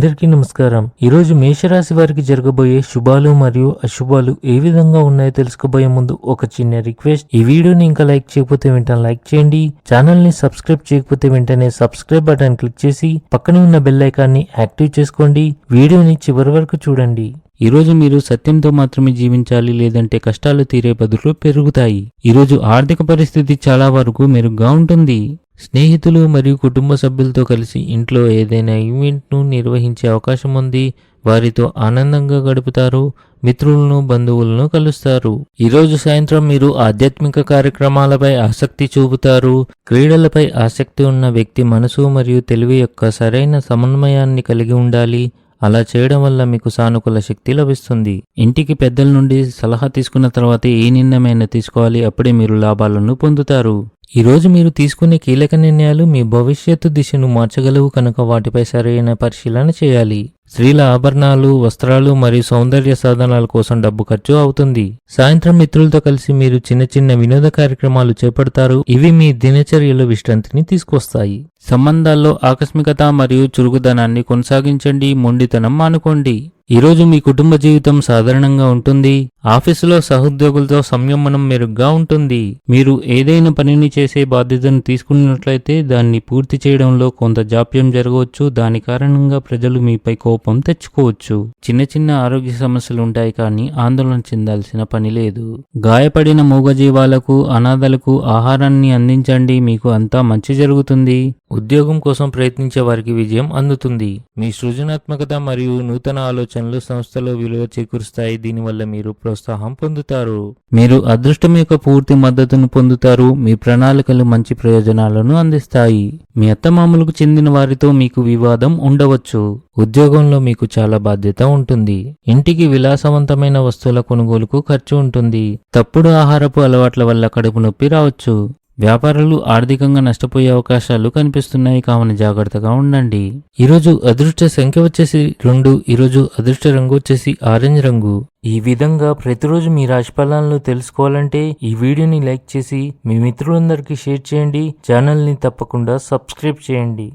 అందరికీ నమస్కారం. ఈరోజు మేషరాశి వారికి జరగబోయే శుభాలు మరియు అశుభాలు ఏ విధంగా ఉన్నాయో తెలుసుకోబోయే ముందు ఒక చిన్న రిక్వెస్ట్. ఈ వీడియోని ఇంకా లైక్ చేయకపోతే వెంటనే లైక్ చేయండి. ఛానల్ని సబ్స్క్రైబ్ చేయకపోతే వెంటనే సబ్స్క్రైబ్ బటన్ క్లిక్ చేసి పక్కనే ఉన్న బెల్ ఐకాన్ని యాక్టివ్ చేసుకోండి. వీడియోని చివరి వరకు చూడండి. ఈరోజు మీరు సత్యంతో మాత్రమే జీవించాలి లేదంటే కష్టాలు తీరే బదులు పెరుగుతాయి. ఈరోజు ఆర్థిక పరిస్థితి చాలా వరకు మెరుగ్గా ఉంటుంది. స్నేహితులు మరియు కుటుంబ సభ్యులతో కలిసి ఇంట్లో ఏదైనా ఈవెంట్ను నిర్వహించే అవకాశం ఉంది. వారితో ఆనందంగా గడుపుతారు. మిత్రులను బంధువులను కలుస్తారు. ఈరోజు సాయంత్రం మీరు ఆధ్యాత్మిక కార్యక్రమాలపై ఆసక్తి చూపుతారు. క్రీడలపై ఆసక్తి ఉన్న వ్యక్తి మనసు మరియు తెలివి యొక్క సరైన సమన్వయాన్ని కలిగి ఉండాలి. అలా చేయడం వల్ల మీకు సానుకూల శక్తి లభిస్తుంది. ఇంటికి పెద్దల నుండి సలహా తీసుకున్న తర్వాత ఏ నిర్ణయమైనా తీసుకోవాలి. అప్పుడే మీరు లాభాలను పొందుతారు. ఈరోజు మీరు తీసుకునే కీలక నిర్ణయాలు మీ భవిష్యత్తు దిశను మార్చగలవు కనుక వాటిపై సరైన పరిశీలన చేయాలి. స్త్రీల ఆభరణాలు వస్త్రాలు మరియు సౌందర్య సాధనాల కోసం డబ్బు ఖర్చు అవుతుంది. సాయంత్రం మిత్రులతో కలిసి మీరు చిన్న చిన్న వినోద కార్యక్రమాలు చేపడతారు. ఇవి మీ దినచర్యలో విశ్రాంతిని తీసుకొస్తాయి. సంబంధాల్లో ఆకస్మికత మరియు చురుకుదనాన్ని కొనసాగించండి. మొండితనం మానుకోండి. ఈరోజు మీ కుటుంబ జీవితం సాధారణంగా ఉంటుంది. ఆఫీసులో సహోద్యోగులతో సంయమనం మెరుగ్గా ఉంటుంది. మీరు ఏదైనా పనిని చేసే బాధ్యతను తీసుకున్నట్లయితే దాన్ని పూర్తి చేయడంలో కొంత జాప్యం జరగవచ్చు. దాని కారణంగా ప్రజలు మీపై కోపం తెచ్చుకోవచ్చు. చిన్న చిన్న ఆరోగ్య సమస్యలు ఉంటాయి కానీ ఆందోళన చెందాల్సిన పని లేదు. గాయపడిన మూగజీవాలకు అనాథలకు ఆహారాన్ని అందించండి. మీకు అంతా మంచి జరుగుతుంది. ఉద్యోగం కోసం ప్రయత్నించే వారికి విజయం అందుతుంది. మీ సృజనాత్మకత మరియు నూతన ఆలోచన ఆలోచనలు సంస్థలో విలువ చేకూరుస్తాయి. దీనివల్ల మీరు ప్రోత్సాహం పొందుతారు. మీరు అదృష్టం యొక్క పూర్తి మద్దతును పొందుతారు. మీ ప్రణాళికలు మంచి ప్రయోజనాలను అందిస్తాయి. మీ అత్తమామలకు చెందిన వారితో మీకు వివాదం ఉండవచ్చు. ఉద్యోగంలో మీకు చాలా బాధ్యత ఉంటుంది. ఇంటికి విలాసవంతమైన వస్తువుల కొనుగోలుకు ఖర్చు ఉంటుంది. తప్పుడు ఆహారపు అలవాట్ల వల్ల కడుపు నొప్పి రావచ్చు. వ్యాపారాలు ఆర్థికంగా నష్టపోయే అవకాశాలు కనిపిస్తున్నాయి. కావున జాగ్రత్తగా ఉండండి. ఈరోజు అదృష్ట సంఖ్య వచ్చేసి రెండు ఈరోజు అదృష్ట రంగు వచ్చేసి ఆరెంజ్ రంగు. ఈ విధంగా ప్రతిరోజు మీ రాశి ఫలాలను తెలుసుకోవాలంటే ఈ వీడియోని లైక్ చేసి మీ మిత్రులందరికీ షేర్ చేయండి. ఛానల్ని తప్పకుండా సబ్స్క్రైబ్ చేయండి.